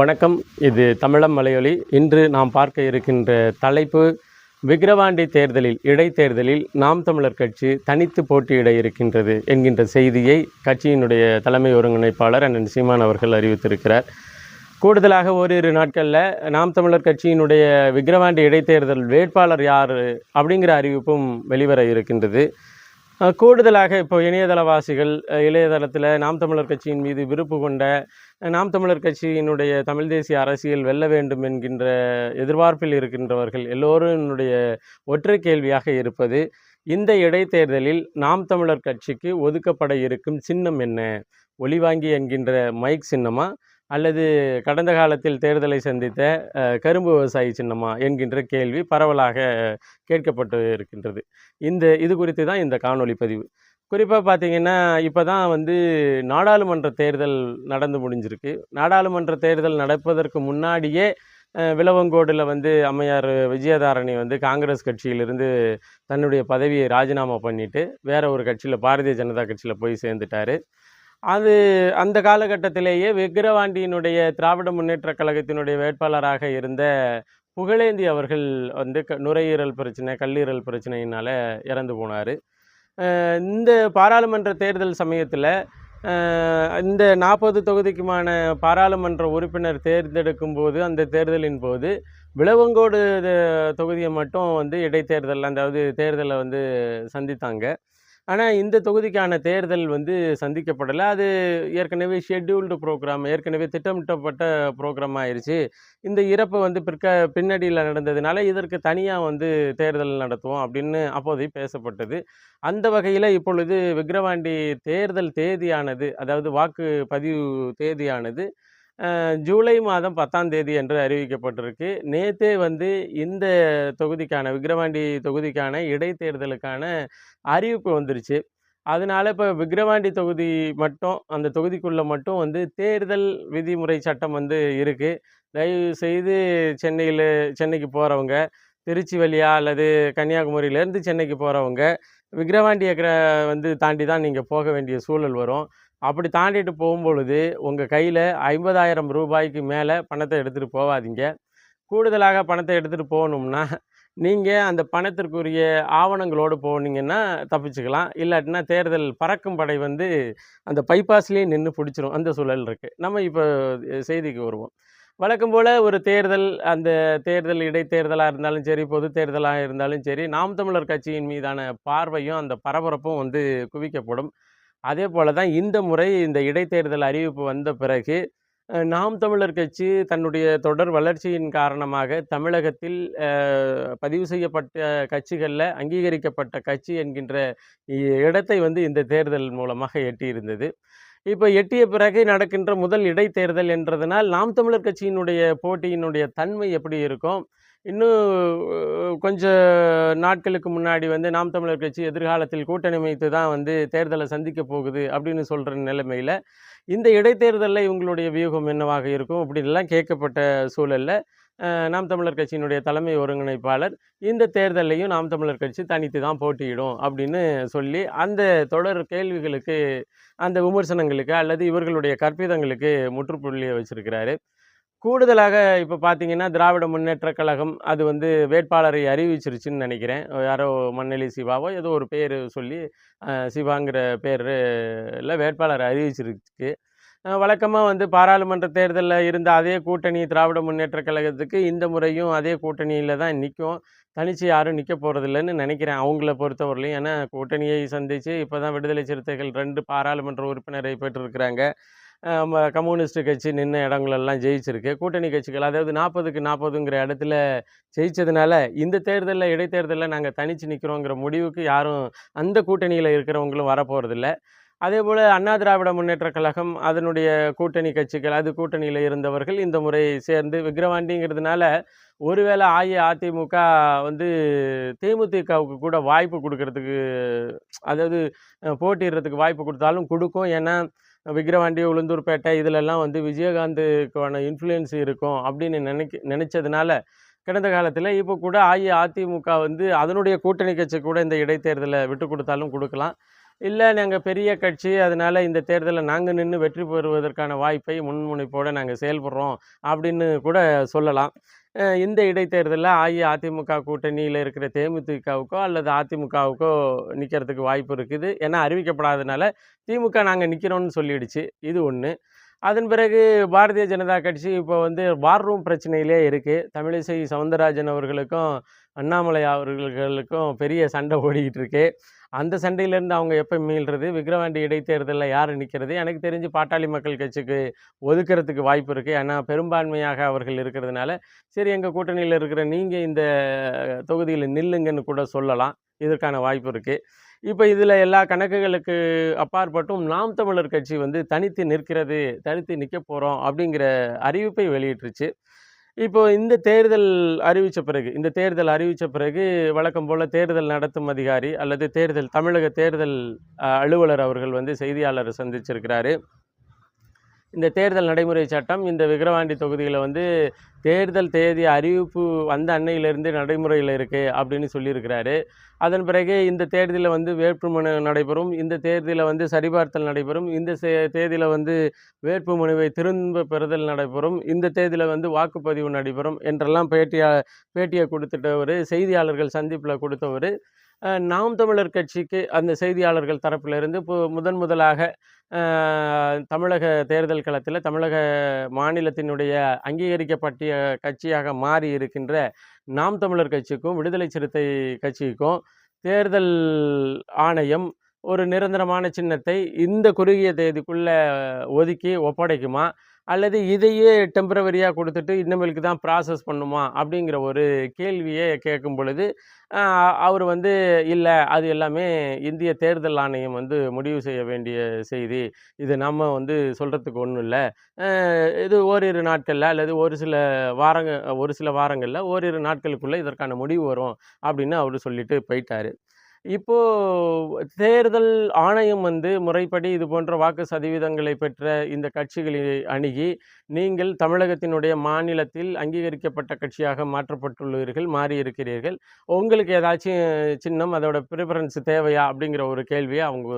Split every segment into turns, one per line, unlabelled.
வணக்கம். இது தமிழம் மலையொலி. இன்று நாம் பார்க்க இருக்கின்ற தலைப்பு விக்கிரவாண்டி தேர்தலில் இடைத்தேர்தலில் நாம் தமிழர் கட்சி தனித்து போட்டியிட இருக்கின்றது என்கின்ற செய்தியை கட்சியினுடைய தலைமை ஒருங்கிணைப்பாளர் அண்ணன் சீமான் அவர்கள் அறிவித்திருக்கிறார். கூடுதலாக ஓரிரு நாட்களில் நாம் தமிழர் கட்சியினுடைய விக்கிரவாண்டி இடைத்தேர்தல் வேட்பாளர் யார் அப்படிங்கிற அறிவிப்பும் வெளிவர இருக்கின்றது. கூடுதலாக இப்போ இணையதளவாசிகள் இளையதளத்தில் நாம் தமிழர் கட்சியின் மீது விருப்பு கொண்ட நாம் தமிழர் கட்சியினுடைய தமிழ் தேசிய அரசியல் வெல்ல வேண்டும் என்கின்ற எதிர்பார்ப்பில் இருக்கின்றவர்கள் எல்லோருடைய ஒற்றை கேள்வியாக இருப்பது இந்த இடைத்தேர்தலில் நாம் தமிழர் கட்சிக்கு ஒதுக்கப்பட இருக்கும் சின்னம் என்ன? ஒளிவாங்கி என்கின்ற மைக் சின்னமா? அல்லது கடந்த காலத்தில் தேர்தலை சந்தித்த கரும்பு விவசாயி சின்னமா என்கின்ற கேள்வி பரவலாக கேட்கப்பட்டு இருக்கின்றது. இந்த இது குறித்து தான் இந்த காணொலி பதிவு. குறிப்பாக பார்த்தீங்கன்னா இப்போ தான் வந்து நாடாளுமன்ற தேர்தல் நடந்து முடிஞ்சிருக்கு. நாடாளுமன்ற தேர்தல் நடப்பதற்கு முன்னாடியே விளவங்கோடில் வந்து அம்மையார் விஜயதாரணி வந்து காங்கிரஸ் கட்சியிலிருந்து தன்னுடைய பதவியை ராஜினாமா பண்ணிவிட்டு வேற ஒரு கட்சியில் பாரதிய ஜனதா கட்சியில் போய் சேர்ந்துட்டார். அது அந்த காலகட்டத்திலேயே விக்கிரவாண்டியினுடைய திராவிட முன்னேற்ற கழகத்தினுடைய வேட்பாளராக இருந்த புகழேந்தி அவர்கள் வந்து க நுரையீரல் பிரச்சனை கல்லீரல் பிரச்சனையினால் இறந்து போனார். இந்த பாராளுமன்ற தேர்தல் சமயத்தில் இந்த நாற்பது தொகுதிக்குமான பாராளுமன்ற உறுப்பினர் தேர்ந்தெடுக்கும் போது அந்த தேர்தலின் போது விளவங்கோடு தொகுதியை மட்டும் வந்து இடைத்தேர்தல் அதாவது தேர்தலை வந்து சந்தித்தாங்க. ஆனால் இந்த தொகுதிக்கான தேர்தல் வந்து சந்திக்கப்படலை. அது ஏற்கனவே ஷெட்யூல்டு ப்ரோக்ராம் ஏற்கனவே திட்டமிட்டப்பட்ட ப்ரோக்ராம் ஆயிடுச்சு இந்த இறப்பு வந்து பிற்க பின்னடியில் நடந்ததுனால இதற்கு தனியாக வந்து தேர்தல் நடத்துவோம் அப்படின்னு அப்போதை பேசப்பட்டது. அந்த வகையில் இப்பொழுது விக்கிரவாண்டி தேர்தல் தேதியானது அதாவது வாக்கு பதிவு தேதியானது ஜூலை மாதம் பத்தாம் தேதி என்று அறிவிக்கப்பட்டிருக்கு. நேற்றே வந்து இந்த தொகுதிக்கான விக்கிரவாண்டி தொகுதிக்கான இடைத்தேர்தலுக்கான அறிவிப்பு வந்துருச்சு. அதனால இப்போ விக்கிரவாண்டி தொகுதி மட்டும் அந்த தொகுதிக்குள்ளே மட்டும் வந்து தேர்தல் விதிமுறை சட்டம் வந்து இருக்குது தயவு செய்து சென்னையில் சென்னைக்கு போகிறவங்க திருச்சி வழியா அல்லது கன்னியாகுமரியிலேருந்து சென்னைக்கு போகிறவங்க விக்கிரவாண்டி கிர- வந்து தாண்டி தான் நீங்கள் போக வேண்டிய சூழல் வரும். அப்படி தாண்டிட்டு போகும்பொழுது உங்கள் கையில் ஐம்பதாயிரம் ரூபாய்க்கு மேலே பணத்தை எடுத்துகிட்டு போகாதீங்க கூடுதலாக பணத்தை எடுத்துகிட்டு போகணும்னா நீங்கள் அந்த பணத்திற்குரிய ஆவணங்களோடு போனீங்கன்னா தப்பிச்சுக்கலாம். இல்லாட்டினா தேர்தல் பறக்கும் படை வந்து அந்த பைபாஸ்லேயே நின்று பிடிச்சிரும். அந்த சூழல் இருக்குது நம்ம இப்போ செய்திக்கு வருவோம். வழக்கம் போல் ஒரு தேர்தல் அந்த தேர்தல் இடைத்தேர்தலாக இருந்தாலும் சரி பொது தேர்தலாக இருந்தாலும் சரி நாம் தமிழர் கட்சியின் மீதான பார்வையும் அந்த பரபரப்பும் வந்து குவிக்கப்படும். அதே போல தான் இந்த முறை இந்த இடைத்தேர்தல் அறிவிப்பு வந்த பிறகு நாம் தமிழர் கட்சி தன்னுடைய தொடர் வளர்ச்சியின் காரணமாக தமிழகத்தில் பதிவு செய்யப்பட்ட கட்சிகளில் அங்கீகரிக்கப்பட்ட கட்சி என்கின்ற இடத்தை வந்து இந்த தேர்தல் மூலமாக எட்டியிருந்தது. இப்போ எட்டிய பிறகு நடக்கின்ற முதல் இடைத்தேர்தல் என்றதனால் நாம் தமிழர் கட்சியினுடைய போட்டியினுடைய தன்மை எப்படி இருக்கும்? இன்னும் கொஞ்சம் கொஞ்ச நாட்களுக்கு முன்னாடி வந்து நாம் தமிழர் கட்சி எதிர்காலத்தில் கூட்டணி அமைத்து தான் வந்து தேர்தலை சந்திக்க போகுது அப்படின்னு சொல்கிற நிலைமையில் இந்த இடைத்தேர்தலில் இவங்களுடைய வியூகம் என்னவாக இருக்கும் அப்படின்லாம் கேட்கப்பட்ட சூழலில் நாம் தமிழர் கட்சியினுடைய தலைமை ஒருங்கிணைப்பாளர் இந்த தேர்தலையும் நாம் தமிழர் கட்சி தனித்து தான் போட்டியிடும் அப்படின்னு சொல்லி அந்த தொடர் கேள்விகளுக்கு அந்த விமர்சனங்களுக்கு அல்லது இவர்களுடைய கற்பிதங்களுக்கு முற்றுப்புள்ளியை வச்சுருக்கிறாரு. கூடுதலாக இப்போ பார்த்தீங்கன்னா திராவிட முன்னேற்றக் கழகம் அது வந்து வேட்பாளரை அறிவிச்சிருச்சுன்னு நினைக்கிறேன். யாரோ மண்ணெலி சிவாவோ ஏதோ ஒரு பேர் சொல்லி சிவாங்கிற பேரில் வேட்பாளர் அறிவிச்சிருக்கு. வழக்கமாக வந்து பாராளுமன்ற தேர்தலில் இருந்த அதே கூட்டணி திராவிட முன்னேற்றக் கழகத்துக்கு இந்த முறையும் அதே கூட்டணியில் தான் நிற்கும் தனிச்சு யாரும் நிற்க போகிறதில்லன்னு நினைக்கிறேன் அவங்கள பொறுத்தவரையிலையும் ஏன்னா கூட்டணியை சந்தித்து இப்போ தான் விடுதலை சிறுத்தைகள் ரெண்டு பாராளுமன்ற உறுப்பினரை பெற்றிருக்கிறாங்க. கம்யூனிஸ்ட் கட்சி நின்ன இடங்களெல்லாம் ஜெயிச்சிருக்கு. கூட்டணி கட்சிகள் அதாவது நாற்பதுக்கு நாற்பதுங்கிற இடத்துல ஜெயித்ததுனால இந்த தேர்தலில் இடைத்தேர்தலில் நாங்கள் தனித்து நிற்கிறோங்கிற முடிவுக்கு யாரும் அந்த கூட்டணியில் இருக்கிறவங்களும் வரப்போகிறதில்ல அதே போல் அண்ணா திராவிட முன்னேற்ற கழகம் அதனுடைய கூட்டணி கட்சிகள் அது கூட்டணியில் இருந்தவர்கள் இந்த முறை சேர்ந்து விக்கிரவாண்டிங்கிறதுனால ஒருவேளை அஇஅதிமுக வந்து தேமுதிகவுக்கு கூட வாய்ப்பு கொடுக்கறதுக்கு அதாவது போட்டிடுறதுக்கு வாய்ப்பு கொடுத்தாலும் கொடுக்கும். ஏன்னா விக்ரவாண்டி உளுந்தூர்பேட்டை இதிலெல்லாம் வந்து விஜயகாந்துக்கான இன்ஃப்ளூயன்ஸ் இருக்கும் அப்படின்னு நினைக்க நினச்சதுனால கடந்த காலத்தில் இப்போ கூட அஇஅதிமுக வந்து அதனுடைய கூட்டணி கட்சி கூட இந்த இடைத்தேர்தலை விட்டு கொடுத்தாலும் கொடுக்கலாம். இல்லை நாங்கள் பெரிய கட்சி அதனால் இந்த தேர்தலில் நாங்கள் நின்று வெற்றி பெறுவதற்கான வாய்ப்பை முன்முனைப்போடு நாங்கள் செயல்படுறோம் அப்படின்னு கூட சொல்லலாம். இந்த இடைத்தேர்தலில் அஇஅதிமுக கூட்டணியில் இருக்கிற தேமுதிகவுக்கோ அல்லது அதிமுகவுக்கோ நிற்கிறதுக்கு வாய்ப்பு இருக்குது. ஏன்னா அறிவிக்கப்படாதனால திமுக நாங்கள் நிற்கிறோன்னு சொல்லிடுச்சு. இது ஒன்று அதன் பிறகு பாரதிய ஜனதா கட்சி இப்போ வந்து வார் ரூம் பிரச்சனையிலே இருக்குது தமிழிசை சவுந்தரராஜன் அவர்களுக்கும் அண்ணாமலை அவர்களுக்கும் பெரிய சண்டை ஓடிக்கிட்டு இருக்கு. அந்த சண்டையிலேருந்து அவங்க எப்போ மீள்றது? விக்ரவாண்டி இடைத்தேர்தலில் யார் நிற்கிறது எனக்கு தெரிஞ்சு பாட்டாளி மக்கள் கட்சிக்கு ஒதுக்கிறதுக்கு வாய்ப்பு இருக்குது ஏன்னா பெரும்பான்மையாக அவர்கள் இருக்கிறதுனால சரி எங்கள் கூட்டணியில் இருக்கிற நீங்கள் இந்த தொகுதியில் நில்லுங்கன்னு கூட சொல்லலாம். இதற்கான வாய்ப்பு இருக்குது இப்போ இதில் எல்லா கணக்குகளுக்கு அப்பாற்பட்டும் நாம் தமிழர் கட்சி வந்து தனித்து நிற்கிறது தனித்து நிற்க போகிறோம் அப்படிங்கிற அறிவிப்பை வெளியிட்டுருச்சு. இப்போ இந்த தேர்தல் அறிவித்த பிறகு இந்த தேர்தல் அறிவித்த பிறகு வழக்கம் போல் தேர்தல் நடத்தும் அதிகாரி அல்லது தேர்தல் தமிழக தேர்தல் அலுவலர் அவர்கள் வந்து செய்தியாளரை சந்திச்சிருக்கிறாரு. இந்த தேர்தல் நடைமுறை சட்டம் இந்த விக்கிரவாண்டி தொகுதியில் வந்து தேர்தல் தேதி அறிவிப்பு வந்த அன்னையிலிருந்து நடைமுறையில் இருக்குது அப்படின்னு சொல்லியிருக்கிறாரு. அதன் பிறகு இந்த தேர்தலில் வந்து வேட்புமனு நடைபெறும். இந்த தேர்தலில் வந்து சரிபார்த்தல் நடைபெறும். இந்த தேதியில் வந்து வேட்புமனுவை திரும்ப பெறுதல் நடைபெறும். இந்த தேதியில் வந்து வாக்குப்பதிவு நடைபெறும் என்றெல்லாம் பேட்டியா பேட்டியை கொடுத்துட்டவர் செய்தியாளர்கள் சந்திப்பில் கொடுத்தவர். நாம் தமிழர் கட்சிக்கு அந்த செய்தியாளர்கள் தரப்பிலிருந்து இப்போ முதன் முதலாக தமிழக தேர்தல் களத்தில் தமிழக மாநிலத்தினுடைய அங்கீகரிக்கப்பட்ட கட்சியாக மாறி இருக்கின்ற நாம் தமிழர் கட்சிக்கும் விடுதலை சிறுத்தை கட்சிக்கும் தேர்தல் ஆணையம் ஒரு நிரந்தரமான சின்னத்தை இந்த குறுகிய தேதிக்குள்ளே ஒதுக்கி ஒப்படைக்குமா? அல்லது இதையே டெம்பரவரியாக கொடுத்துட்டு இன்னமேலுக்கு தான் ப்ராசஸ் பண்ணுமா? அப்படிங்கிற ஒரு கேள்வியை கேட்கும் பொழுது அவர் வந்து இல்லை அது எல்லாமே இந்திய தேர்தல் ஆணையம் வந்து முடிவு செய்ய வேண்டிய செய்தி. இது நம்ம வந்து சொல்கிறதுக்கு ஒன்றும் இல்லை. இது ஓரிரு நாட்களில் அல்லது ஒரு சில வாரங்க ஒரு சில வாரங்களில் ஓரிரு நாட்களுக்குள்ளே இதற்கான முடிவு வரும். அப்படின்னு அவர் சொல்லிட்டு போயிட்டார். இப்போ தேர்தல் ஆணையம் வந்து முறைப்படி இது போன்ற வாக்கு சதவீதங்களை பெற்ற இந்த கட்சிகளை அணுகி நீங்கள் தமிழகத்தினுடைய மாநிலத்தில் அங்கீகரிக்கப்பட்ட கட்சியாக மாற்றப்பட்டுள்ளீர்கள் மாறியிருக்கிறீர்கள். உங்களுக்கு ஏதாச்சும் சின்னம் அதோட ப்ரிஃபரன்ஸ் தேவையா அப்படிங்கிற ஒரு கேள்வியை அவங்க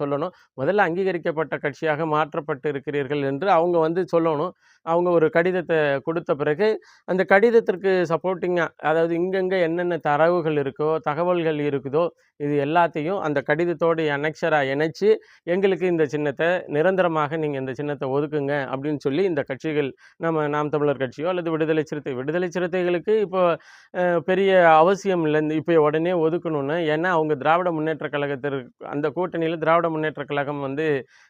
சொல்லணும். முதல்ல அங்கீகரிக்கப்பட்ட கட்சியாக மாற்றப்பட்டு இருக்கிறீர்கள் என்று அவங்க வந்து சொல்லணும். அவங்க ஒரு கடிதத்தை கொடுத்த பிறகு அந்த கடிதத்திற்கு சப்போர்ட்டிங்காக அதாவது இங்கங்கே என்னென்ன தரவுகள் இருக்கோ தகவல்கள் இருக்குதோ இது எல்லாத்தையும் அந்த கடிதத்தோடு அனெக்ஷராக இணைச்சி எங்களுக்கு இந்த சின்னத்தை நிரந்தரமாக நீங்கள் இந்த சின்னத்தை ஒதுக்குங்க அப்படின்னு சொல்லி இந்த கட்சிகள் நம்ம நாம் தமிழர் கட்சியோ அல்லது விடுதலை சிறுத்தை விடுதலை சிறுத்தைகளுக்கு இப்போ பெரிய அவசியம் இல்லை. இந்த இப்போ உடனே ஒதுக்கணும்னு ஏன்னா அவங்க திராவிட முன்னேற்ற கழகத்திற்கு அந்த கூட்டணியில் திராவிட முன்னேற்ற கழகம் வந்து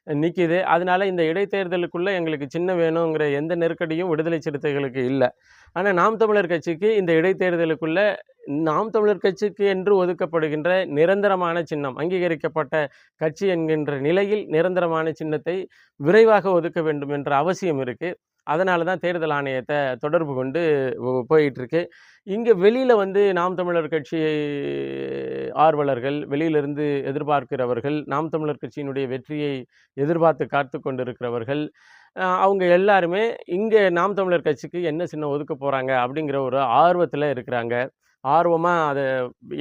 நிற்கிது அதனால் இந்த இடைத்தேர்தலுக்குள்ளே எங்களுக்கு சின்ன வேணுங்கிற எந்த நெருக்கடியும் விடுதலை சிறுத்தைகளுக்கு இல்லை. ஆனால் நாம் தமிழர் கட்சிக்கு இந்த இடைத்தேர்தலுக்குள்ள நாம் தமிழர் கட்சிக்கு என்று ஒதுக்கப்படுகின்ற நிரந்தரமான சின்னம் அங்கீகரிக்கப்பட்ட கட்சி என்கின்ற நிலையில் நிரந்தரமான சின்னத்தை விரைவாக ஒதுக்க வேண்டும் என்ற அவசியம் இருக்குது அதனால தான் தேர்தல் ஆணையத்தை தொடர்பு கொண்டு போயிட்டுருக்கு. இங்கே வெளியில் வந்து நாம் தமிழர் கட்சி ஆர்வலர்கள் வெளியிலிருந்து எதிர்பார்க்கிறவர்கள் நாம் தமிழர் கட்சியினுடைய வெற்றியை எதிர்பார்த்து காத்து கொண்டிருக்கிறவர்கள் அவங்க எல்லாருமே இங்கே நாம் தமிழர் கட்சிக்கு என்ன சின்ன ஒதுக்க போகிறாங்க அப்படிங்கிற ஒரு ஆர்வத்தில் இருக்கிறாங்க. ஆர்வமாக அதை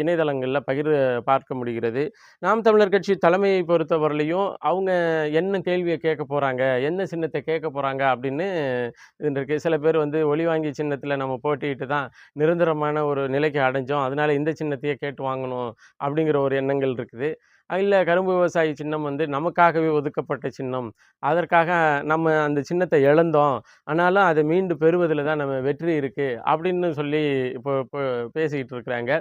இணையதளங்களில் பகிர் பார்க்க முடிகிறது. நாம் தமிழர் கட்சி தலைமையை பொறுத்தவரையிலையும் அவங்க என்ன கேள்வியை கேட்க போகிறாங்க என்ன சின்னத்தை கேட்க போகிறாங்க அப்படின்னு இருக்கு சில பேர் வந்து ஒளிவாங்கி சின்னத்தில் நம்ம போட்டிட்டு தான் நிரந்தரமான ஒரு நிலைக்கு அடைஞ்சோம். அதனால இந்த சின்னத்தையே கேட்டு வாங்கணும் அப்படிங்கிற ஒரு எண்ணங்கள் இருக்குது. இல்லை கரும்பு விவசாயி சின்னம் வந்து நமக்காகவே ஒதுக்கப்பட்ட சின்னம். அதற்காக நம்ம அந்த சின்னத்தை இழந்தோம். ஆனாலும் அதை மீண்டு பெறுவதில் தான் நம்ம வெற்றி இருக்குது அப்படின்னு சொல்லி இப்போ இப்போ பேசிக்கிட்டு இருக்கிறாங்க.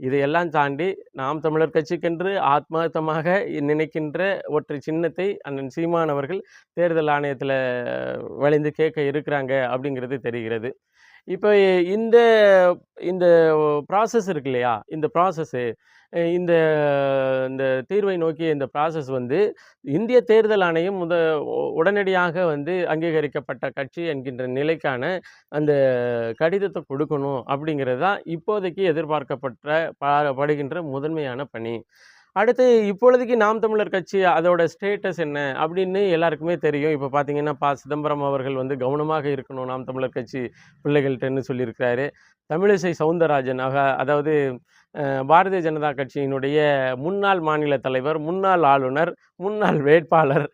இதையெல்லாம் தாண்டி நாம் தமிழர் கட்சிக்கென்று ஆத்மார்த்தமாக நினைக்கின்ற ஒற்றை சின்னத்தை அண்ணன் சீமான் அவர்கள் தேர்தல் ஆணையத்தில் வளைந்து கேட்க இருக்கிறாங்க அப்படிங்கிறது தெரிகிறது. இப்போ இந்த இந்த ப்ராசஸ் இருக்கு இல்லையா இந்த ப்ராசஸ்ஸு இந்த இந்த தீர்வை நோக்கிய இந்த ப்ராசஸ் வந்து இந்திய தேர்தல் ஆணையம் முத உடனடியாக வந்து அங்கீகரிக்கப்பட்ட கட்சி என்கின்ற நிலைக்கான அந்த கடிதத்தை கொடுக்கணும் அப்படிங்கிறது தான் இப்போதைக்கு எதிர்பார்க்கப்பட்ட ப- படுகின்ற முதன்மையான பணி. அடுத்து இப்பொழுதுக்கு நாம் தமிழர் கட்சி அதோட ஸ்டேட்டஸ் என்ன அப்படின்னு எல்லாருக்குமே தெரியும். இப்போ பார்த்தீங்கன்னா பா சிதம்பரம் அவர்கள் வந்து கவனமாக இருக்கணும். நாம் தமிழர் கட்சி பிள்ளைகள்கிட்டன்னு சொல்லியிருக்கிறாரு. தமிழிசை சவுந்தரராஜன் ஆக அதாவது பாரதிய ஜனதா கட்சியினுடைய முன்னாள் மாநில தலைவர் முன்னாள் ஆளுநர் முன்னாள் வேட்பாளர்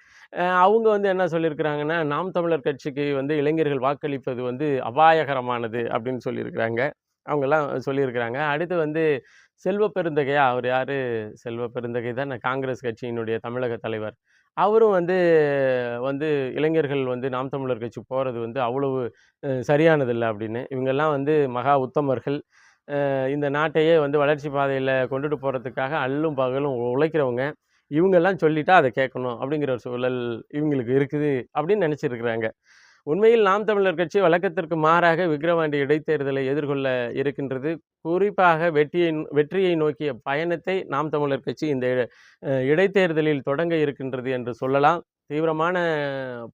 அவங்க வந்து என்ன சொல்லியிருக்கிறாங்கன்னா நாம் தமிழர் கட்சிக்கு வந்து இளைஞர்கள் வாக்களிப்பது வந்து அபாயகரமானது அப்படின்னு சொல்லியிருக்கிறாங்க. அவங்கெல்லாம் சொல்லியிருக்கிறாங்க. அடுத்து வந்து செல்வ பெருந்தகையா அவர் யார்? செல்வ பெருந்தகை தான் காங்கிரஸ் கட்சியினுடைய தமிழக தலைவர். அவரும் வந்து வந்து இளைஞர்கள் வந்து நாம் தமிழர் கட்சி போகிறது வந்து அவ்வளவு சரியானதில்லை அப்படின்னு. இவங்கெல்லாம் வந்து மகா உத்தமர்கள். இந்த நாட்டையே வந்து வளர்ச்சி பாதையில் கொண்டுட்டு போகிறதுக்காக அல்லும் பகலும் உழைக்கிறவங்க. இவங்கெல்லாம் சொல்லிட்டா அதை கேட்கணும் அப்படிங்கிற ஒரு சூழல் இவங்களுக்கு இருக்குது அப்படின்னு நினச்சிருக்கிறாங்க. உண்மையில் நாம் தமிழர் கட்சி வழக்கத்திற்கு மாறாக விக்கிரவாண்டி இடைத்தேர்தலை எதிர்கொள்ள இருக்கின்றது. குறிப்பாக வெற்றியை வெற்றியை நோக்கிய பயணத்தை நாம் தமிழர் கட்சி இந்த இடைத்தேர்தலில் தொடங்க இருக்கின்றது என்று சொல்லலாம். தீவிரமான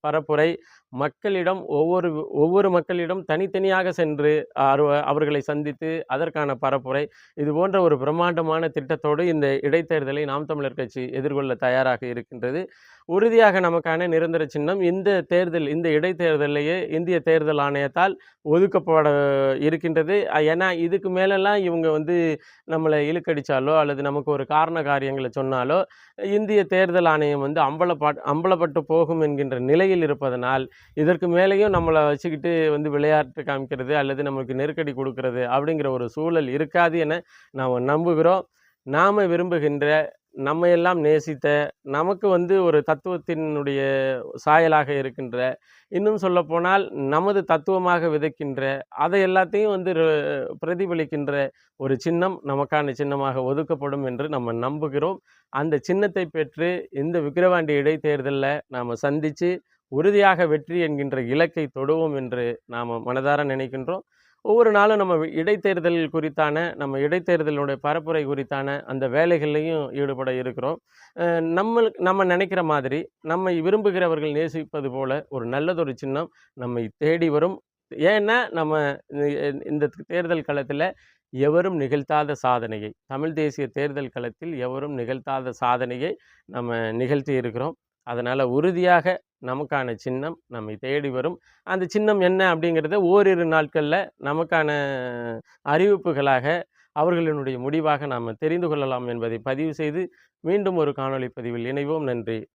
பரப்புரை மக்களிடம் ஒவ்வொரு ஒவ்வொரு மக்களிடம் தனித்தனியாக சென்று அரு- அவர்களை சந்தித்து அதற்கான பரப்புரை இது போன்ற ஒரு பிரம்மாண்டமான திட்டத்தோடு இந்த இடைத்தேர்தலை நாம் தமிழர் கட்சி எதிர்கொள்ள தயாராக இருக்கின்றது. உறுதியாக நமக்கான நிரந்தர சின்னம் இந்த தேர்தல் இந்த இடைத்தேர்தலையே இந்திய தேர்தல் ஆணையத்தால் ஒதுக்கப்பட இருக்கின்றது. ஏன்னா இதுக்கு மேலெல்லாம் இவங்க வந்து நம்மளை இழுக்கடிச்சாலோ அல்லது நமக்கு ஒரு காரண காரியங்களை சொன்னாலோ இந்திய தேர்தல் ஆணையம் வந்து அம்பலப்பா அம்பலப்பட்டு போகும் என்கின்ற நிலையில் இருப்பதனால் இதற்கு மேலேயும் நம்மளை வச்சுக்கிட்டு வந்து விளையாட்டு காமிக்கிறது அல்லது நமக்கு நெருக்கடி கொடுக்கறது அப்படிங்கிற ஒரு சூழல் இருக்காது என நாம் நம்புகிறோம். நாம் விரும்புகின்ற நம்ம எல்லாம் நேசித்த நமக்கு வந்து ஒரு தத்துவத்தினுடைய சாயலாக இருக்கின்ற இன்னும் சொல்லப்போனால் நமது தத்துவமாக விதைக்கின்ற அதை எல்லாத்தையும் வந்து ர- பிரதிபலிக்கின்ற ஒரு சின்னம் நமக்கான சின்னமாக ஒதுக்கப்படும் என்று நம்ம நம்புகிறோம். அந்த சின்னத்தை பெற்று இந்த விக்கிரவாண்டி இடைத்தேர்தலில் நாம் சந்தித்து உறுதியாக வெற்றி என்கின்ற இலக்கை தொடுவோம் என்று நாம் மனதார நினைக்கின்றோம். ஒவ்வொரு நாளும் நம்ம இடைத்தேர்தல் குறித்தான நம்ம இடைத்தேர்தலுடைய பரப்புரை குறித்தான அந்த வேலைகள்லையும் ஈடுபட இருக்கிறோம். நம்ம நம்ம நினைக்கிற மாதிரி நம்மை விரும்புகிறவர்கள் நேசிப்பது போல ஒரு நல்லதொரு சின்னம் நம்மை தேடி வரும். ஏன்னா நம்ம இந்த தேர்தல் களத்தில் எவரும் நிகழ்த்தாத சாதனையை தமிழ் தேசிய தேர்தல் களத்தில் எவரும் நிகழ்த்தாத சாதனையை நம்ம நிகழ்த்தி இருக்கிறோம். அதனால் உறுதியாக நமக்கான சின்னம் நம்மை தேடி வரும். அந்த சின்னம் என்ன அப்படிங்கிறத ஓரிரு நாட்களில் நமக்கான அறிவிப்புகளாக அவர்களினுடைய முடிவாக நாம் தெரிந்து கொள்ளலாம் என்பதை பதிவு செய்து மீண்டும் ஒரு காணொளி பதிவில் இணைவோம். நன்றி.